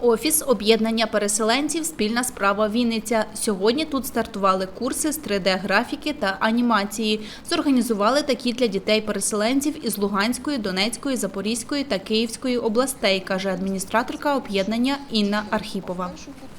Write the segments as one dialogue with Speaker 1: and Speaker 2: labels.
Speaker 1: Офіс об'єднання переселенців Спільна справа Вінниця. Сьогодні тут стартували курси з 3D-графіки та анімації. Зорганізували такі для дітей-переселенців із Луганської, Донецької, Запорізької та Київської областей, каже адміністраторка об'єднання Інна Архіпова.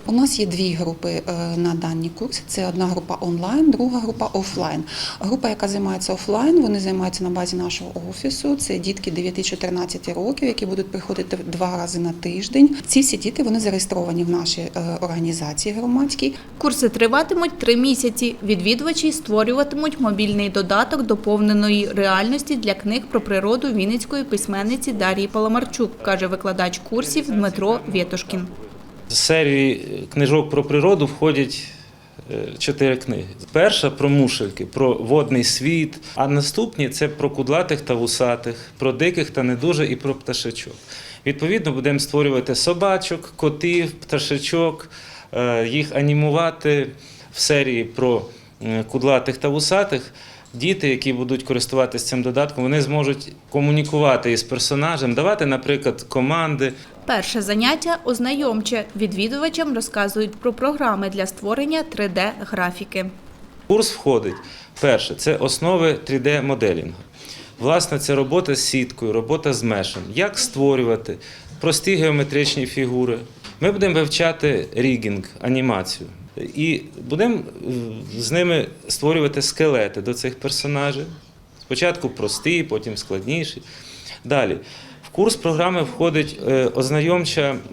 Speaker 2: У нас є дві групи е, на дані курси. Це одна група онлайн, друга група офлайн. Група, яка займається офлайн, вони займаються на базі нашого офісу. Це дітки 9-14 років, які будуть приходити два рази на тиждень. Ці всі діти вони зареєстровані в нашій е, організації громадській.
Speaker 1: Курси триватимуть три місяці. Відвідувачі створюватимуть мобільний додаток доповненої реальності для книг про природу вінницької письменниці Дарії Паламарчук, каже викладач курсів Дмитро Вєтушкін.
Speaker 3: З серії книжок про природу входять е, чотири книги. Перша про мушельки, про водний світ, а наступні це про кудлатих та вусатих, про диких та не дуже і про пташечок. Відповідно, будемо створювати собачок, котів, пташечок, е, їх анімувати в серії про кудлатих та вусатих. Діти, які будуть користуватися цим додатком, вони зможуть комунікувати із персонажем, давати, наприклад, команди,
Speaker 1: Перше заняття ознайомче. Відвідувачам розказують про програми для створення 3D-графіки.
Speaker 3: Курс входить перше це основи 3D-моделінгу. Власне, це робота з сіткою, робота з мешем. Як створювати прості геометричні фігури. Ми будемо вивчати рігінг, анімацію. І будемо е, з ними створювати скелети до цих персонажів. Спочатку прості, потім складніші. Далі. В курс програми входить е,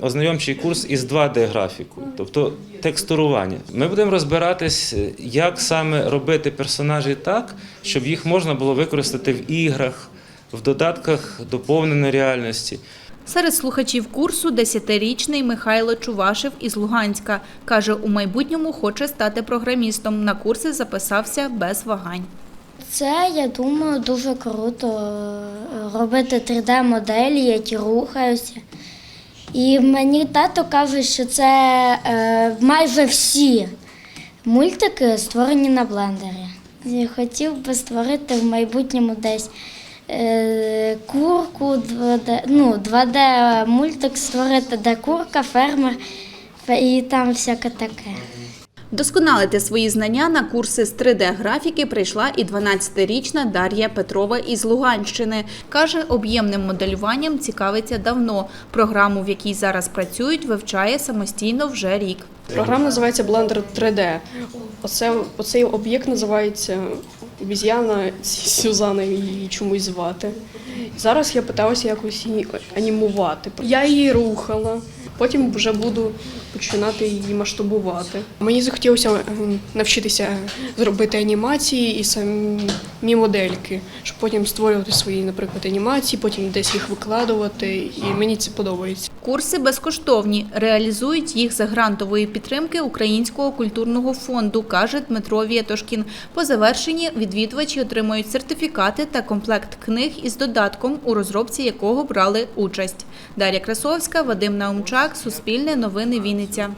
Speaker 3: ознайомчий курс із 2D-графіку, тобто текстурування. Ми будемо розбиратись, е, як саме робити персонажі так, щоб їх можна було використати в іграх, в додатках доповненої реальності.
Speaker 1: Серед слухачів курсу 10-річний Михайло Чувашев із Луганська. Каже, у майбутньому хоче стати програмістом. На курси записався без вагань.
Speaker 4: Це, я думаю, дуже круто е, робити 3D-моделі, які рухаються. І мені тато каже, що це е, майже всі мультики створені на блендері. Я хотів би створити в майбутньому десь курку, 2D, ну, 2D-мультик створити, де курка, фермер і там всяке таке.
Speaker 1: Досконалити свої знання на курси з 3D-графіки прийшла і 12-річна Дар'я Петрова із Луганщини. Каже, об'ємним моделюванням цікавиться давно. Програму, в якій зараз працюють, вивчає самостійно вже рік.
Speaker 5: Програма називається Blender 3D. Оце, оцей об'єкт називається обіз'яна Сюзанна її чомусь звати. Зараз я питалася якось її анімувати. Я її рухала, потім вже буду починати її масштабувати. Мені захотілося ем, навчитися зробити анімації і самі модельки, щоб потім створювати свої, наприклад, анімації, потім десь їх викладувати, і мені це подобається.
Speaker 1: Курси безкоштовні. Реалізують їх за грантової підтримки Українського культурного фонду, каже Дмитро Вєтошкін. По завершенні відвідувачі отримують сертифікати та комплект книг із додатком, у розробці якого брали участь. Дар'я Красовська, Вадим Наумчак, Суспільне новини Вінниця.